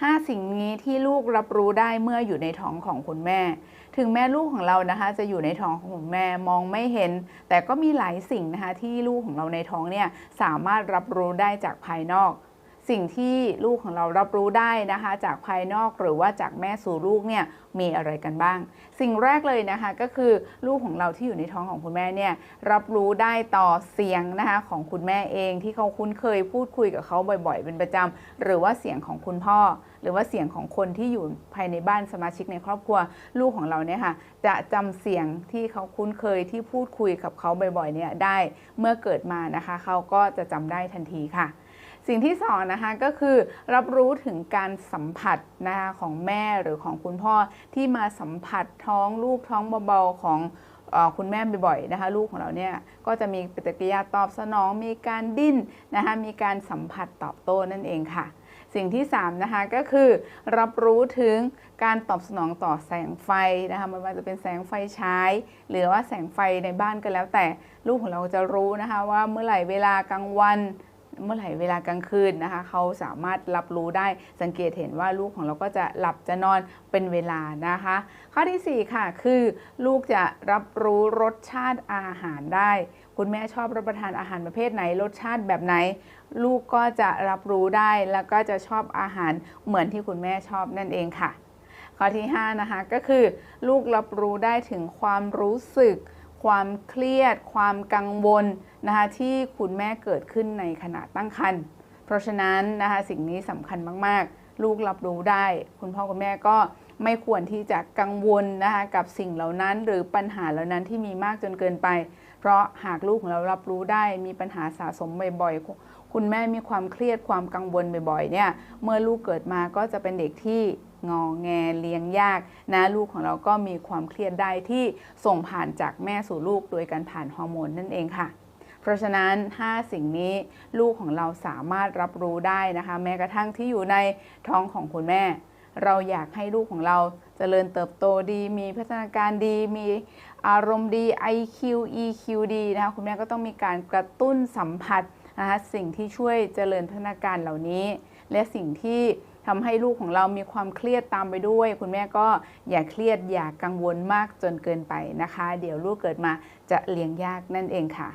5 สิ่งนี้ที่ลูกรับรู้ได้เมื่ออยู่ในท้องของคุณแม่ ถึงแม่ลูกของเรานะคะจะอยู่ในท้องของคุณแม่มองไม่เห็น แต่ก็มีหลายสิ่งนะคะที่ลูกของเราในท้องเนี่ยสามารถรับรู้ได้จากภายนอก สิ่งที่ลูกของเรารับรู้ได้นะคะ จากภายนอกหรือว่าจากแม่สู่ลูกเนี่ยมีอะไรกันบ้าง สิ่งแรกเลยนะคะก็คือลูกของเราที่อยู่ในท้องของคุณแม่เนี่ยรับรู้ได้ต่อเสียงนะคะของคุณแม่เองที่เขาคุ้นเคยพูดคุยกับเขาบ่อย ๆ เป็นประจำหรือว่าเสียงของคุณพ่อ หรือว่าเสียงของคนที่อยู่ภายในบ้านสมาชิกในครอบครัว ลูกของเราเนี่ยค่ะจะจำเสียงที่เขาคุ้นเคยที่พูดคุยกับเขาบ่อยๆเนี่ยได้เมื่อเกิดมานะคะเขาก็จะจำได้ทันทีค่ะ สิ่งที่สองนะคะก็คือรับรู้ถึงการสัมผัสนะคะของแม่หรือของคุณพ่อที่มาสัมผัสท้องลูกท้องเบาๆของอคุณแม่บ่อยๆนะคะลูกของเราเนี่ยก็จะมีปฏิกิริยาตอบสนอง มีการดิ้นนะคะมีการสัมผัสตอบโต้นั่นเองค่ะ สิ่งที่3นะคะก็คือรับรู้ถึงการตอบสนองต่อแสงไฟนะคะไม่ว่าจะเป็นแสงไฟฉายหรือว่าแสงไฟในบ้านก็แล้วแต่ลูกของเราจะรู้นะคะว่าเมื่อไหร่เวลากลางวัน เมื่อไหร่เวลากลางคืนนะคะเขาสามารถรับรู้ได้สังเกตเห็นว่าลูกของเราก็จะหลับจะนอนเป็นเวลานะคะ ข้อที่ 4 ค่ะ คือลูกจะรับรู้รสชาติอาหารได้ คุณแม่ชอบรับประทานอาหารประเภทไหน รสชาติแบบไหน ลูกก็จะรับรู้ได้แล้วก็จะชอบอาหารเหมือนที่คุณแม่ชอบนั่นเองค่ะ ข้อที่5นะคะก็คือ ลูกรับรู้ได้ถึงความรู้สึก ความเครียด ความกังวลนะคะที่คุณแม่เกิดขึ้นในขณะตั้งครรภ์เพราะฉะนั้นนะคะสิ่งนี้สำคัญมากๆ ลูกรับรู้ได้ คุณพ่อคุณแม่ก็ไม่ควรที่จะกังวลนะคะกับสิ่งเหล่านั้นหรือปัญหาเหล่านั้นที่มีมากจนเกินไป เพราะหากลูกของเรารับรู้ได้มีปัญหาสะสมบ่อยๆ คุณแม่มีความเครียดความกังวลบ่อยๆเนี่ยเมื่อลูกเกิดมาก็จะเป็นเด็กที่ งอแงเลี้ยงยากนะลูกของเราก็มีความเครียดได้ที่ส่งผ่านจากแม่สู่ลูกโดยการผ่านฮอร์โมนนั่นเองค่ะ เพราะฉะนั้น 5 สิ่งนี้ลูกของเราสามารถรับรู้ได้นะคะ แม้กระทั่งที่อยู่ในท้องของคุณแม่ เราอยากให้ลูกของเราจเจริญเติบโตดี มีพัฒนาการดี มีอารมณ์ดี IQ EQ ดีนะคะคุณแม่ก็ต้องมีการกระตุ้นสัมผัสนะคะสิ่งที่ช่วยเจริญพัฒนาการเหล่านี้ และสิ่งที่ ทำให้ลูกของเรามีความเครียดตามไปด้วย คุณแม่ก็อย่าเครียดอย่ากังวลมากจนเกินไปนะคะ เดี๋ยวลูกเกิดมาจะเลี้ยงยากนั่นเองค่ะ